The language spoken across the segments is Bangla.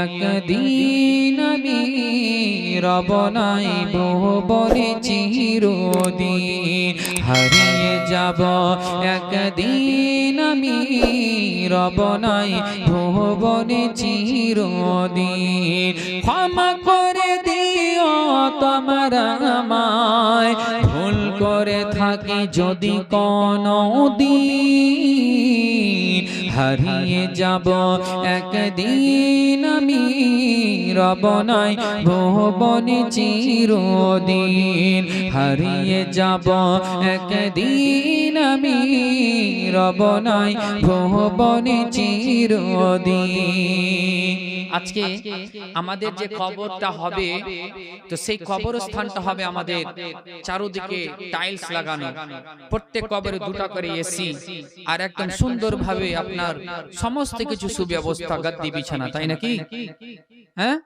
একদিন আমি রবনাই বনে চিরদিন হারিয়ে যাব। একদিন আমি রবনাই ভুবনে চিরদিন। ক্ষমা করে দিও তোমার আমায়। ভুল করে থাকি যদি কোনো দিন হারিয়ে যাব। একদিন আমি রব রবনাই ভুবনে চিরদিন হারিয়ে যাব। একদিন আমি রবনাই ভুবনে চিরদিন। আজকে আমাদের যে কবরটা হবে, তো সেই কবরস্থানটা হবে আমাদের চারদিকে টাইলস লাগানো। প্রত্যেক কবরে দুটা করে এসি আর একদম সুন্দরভাবে আপনার সমস্ত কিছু সুব্যবস্থা, গাদ্দি, বিছানা, তাই নাকি? হ্যাঁ?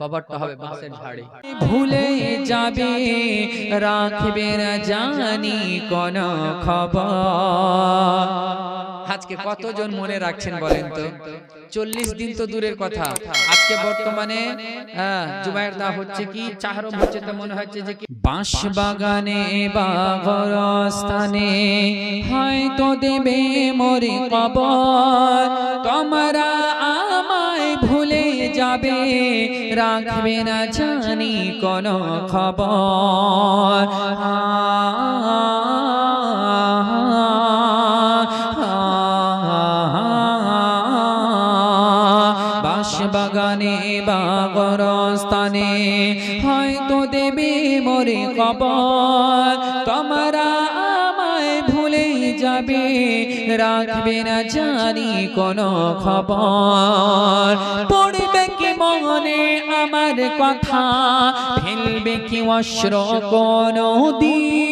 কবরটা হবে বাসের ঝাড়ে ভুলে যাবে, রাখবে না জানি কোন খবর। আজকে কতজন মনে রাখছেন বলেন তো? চল্লিশ দিন তো দূরের কথা। আজকে বর্তমানে হ্যাঁ, জুবাইর দা হচ্ছে কি চাহরম হচ্ছে তো মনে হচ্ছে যে বাঁশ বাগানে বা গরস্থানে হয়তো দেবে মরে কবর। তোমরা আমায় ভুলে যাবে রাখবে না জানি কোন খবর। বাগানে বা গরস্থানে, হয়তো দেবে মরে কবর তোমরা আমায় ভুলে যাবে, রাখবে না জানি কোন খবর। পড়বে কি মনে আমার কথা, ফেলবে কি অশ্র কোনো দিন?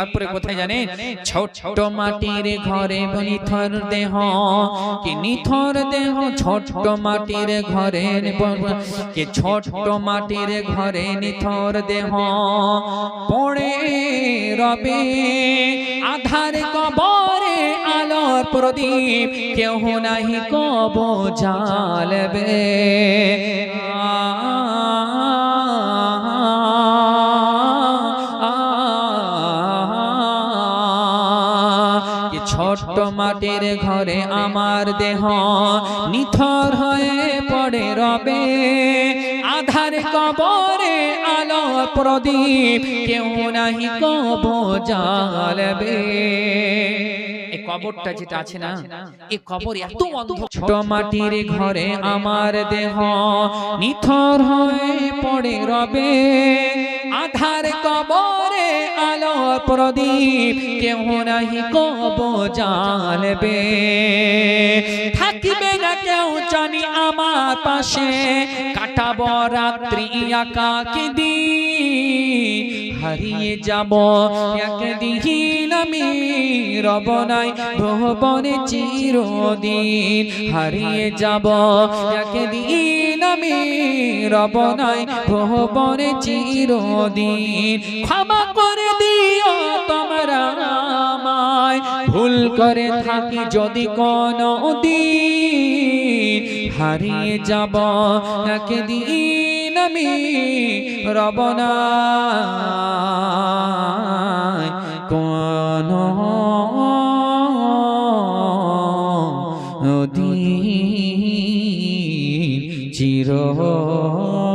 তারপরে কোথায় জানেন? ছোট মাটির ঘরে নিথর দেহ। কি নিথর দেহ? ছোট মাটির ঘরে কি ছোট মাটির ঘরে নিথর দেহ। পড়ে রবে আধার কবরে আলোর প্রদীপ। কেউ নাহি কব জালবে কি ছোট্ট মাটির ঘরে আমার দেহ নিথর হয়ে পড়ে রবে। আধার কবরে আলো প্রদীপ, কেউ নাহি কব এই কবরটা যেটা আছে না এই কবর এত অন্ধ ছোট মাটির ঘরে আমার দেহ নিথর হয়ে পড়ে রবে। আধার কবরে আলো প্রদীপ কেহ নাহি কব জানবে থাকিবে না কেউ জানি আমার পাশে কাটাব রাত্রি একাকি দিন। হারিয়ে যাব। একদিন আমি রবনাই ভবনে চিরদিন হারিয়ে যাব। একদিন আমি রবনাই ভবনে চিরদিন ক্ষমা করে দিও তোমরা আমায়। ভুল করে থাকি যদি কোনো দিন হারিয়ে যাব। একদিন আমি রবনা দিন চির